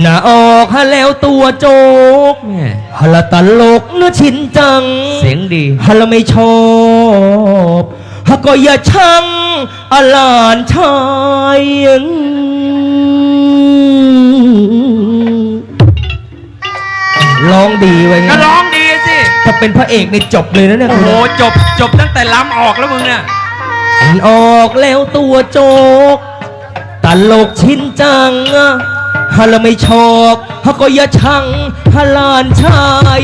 หน้าออกฮะแล้วตัวโจกแม่ฮะละตลกเนื้อชินจัง เสียงดีฮะละไม่ชอบฮะก็อย่าช่างอลานชายร้องดีไว้ไงก็ร้องดีสิ ถ้าเป็นพระเอกในจบเลยนะเนี่ยโอ้โหจบจบตั้งแต่ล้ำออกแล้วมึงเนี่ยมันออกแล้วตัวโจกตลกชินจัง ฮะละไม่ชอบฮะก็อย่าช่างฮะลานชาย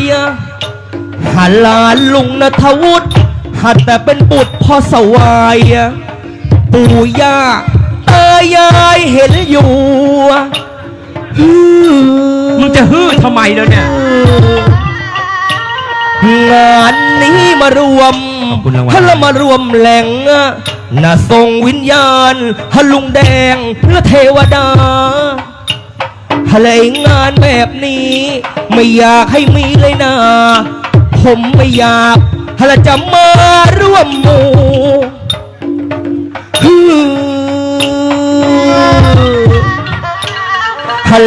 ฮะลานลุงนัทวุฒิหัดแต่เป็นบุตรพ่อสวายปู่ย่าเอ้ยยายเห็นอยู่มึงจะฮือทำไมแล้วเนี่ย งานนี้มารวมขอบคุณรางวัลฮัลมารวมแหล่งน่ะส่งวิญญาณฮัลลุงแดงและเทวดา ฮัลไองานแบบนี้ ไม่อยากให้มีเลยนะ ผมไม่อยากฮัลจะมาร่วมหมู่ฮือ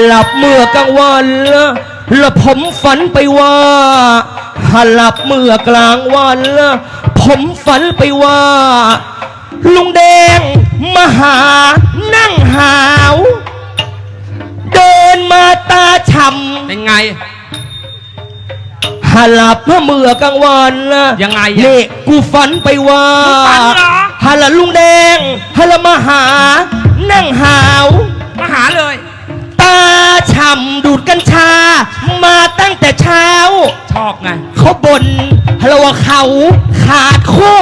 หลับเมื่อกลางวันแล้วผมฝันไปว่าหลับเมื่อกลางวันละผมฝันไปว่า ลุงแดงมาหา เป็นไงำหลับเมื่อกลางวันยังไงอะนี่กูฝันไปว่ามึงฝันเหรอหลับลุงแดงหลับมาหา นั่งหาว มาหาเลย ตาฉ่ำดูดกัญชา มาตั้งแต่เช้า ชอบไงเขาบน่นเราว่าเขาขาดคู่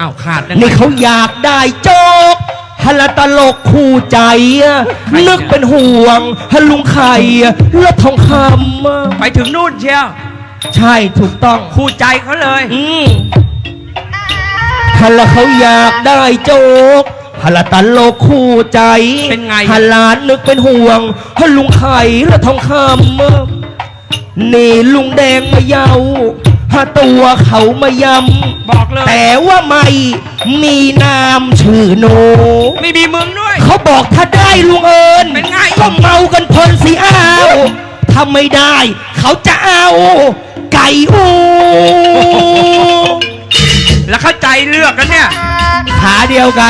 อ้าวขาดได้ไงนี่เขาอยากได้โจ๊ก ฮลตลกคู่ใจอะนึกเป็นห่วงฮลุงไข่และทองคำอะไปถึงนู่นเชียวใช่ถูกต้อง คู่ใจเขาเลย อืมฮัลโหลเขาอยากได้โจ๊กฮัลโหลตลกคู่ใจเป็นไงฮัลหลานนึกเป็นห่วงฮัลลุงไข่และทองคำนี่ลุงแดงมาเยาฮะตัวเขามาย บอกเลยำแต่ว่าไม่มีนามชื่อโนไม่มีมึงด้วย เขาบอกถ้าได้ลุงเอิญเป็นไง ก็เมากันพลสีอ้าวถ้าไม่ได้ เขาจะเอา ไก่อูแล้วเข้าใจเลือกกันเนี่ย ขาเดียวกัน